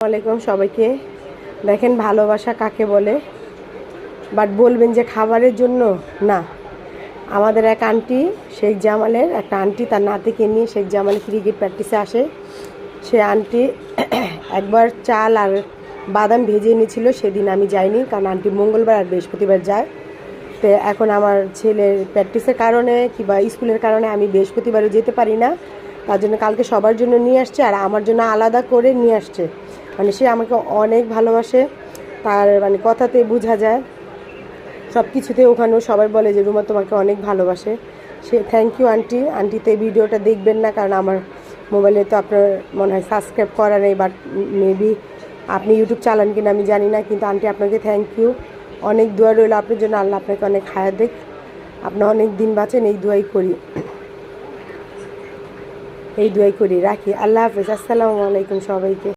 আলাইকুম সবাইকে। দেখেন ভালোবাসা কাকে বলে? বাট বলবেন যে খাবারের জন্য? না। আমাদের এক আন্টি, শেখ জামালের একটা আন্টি, তার নাতিকে নিয়ে শেখ জামাল ক্রিকেট প্র্যাকটিসে আসে। সে আন্টি একবার চাল আর বাদাম ভেজে এনেছিল, সেদিন আমি যাইনি, কারণ আন্টি মঙ্গলবার আর বৃহস্পতিবার যায়। তো এখন আমার ছেলের প্র্যাকটিসের কারণে কিংবা স্কুলের কারণে আমি বৃহস্পতিবারও যেতে পারি না। তার জন্য কালকে সবার জন্য নিয়ে আসছে আর আমার জন্য আলাদা করে নিয়ে আসছে। মানে সে আমাকে অনেক ভালোবাসে। তার মানে কথাতে বোঝা যায়। সব কিছুতে ওখানেও সবাই বলে যে, রুমা তোমাকে অনেক ভালোবাসে। সে থ্যাংক ইউ আন্টি আন্টিতে ভিডিওটা দেখবেন না, কারণ আমার মোবাইলে তো আপনার মনে হয় সাবস্ক্রাইব করা নেই বাট মেবি আপনি ইউটিউব চালান কিনা আমি জানি না, কিন্তু আন্টি আপনাকে থ্যাংক ইউ অনেক দোয়া রইল আপনার জন্য, আল্লাহ আপনাকে অনেক হায়াত দেখ আপনি অনেক দিন বাঁচেন, এই দোয়াই করি। এই দোয়াই করি, রাখি। আল্লাহ হাফেজ। আসসালামু আলাইকুম সবাইকে।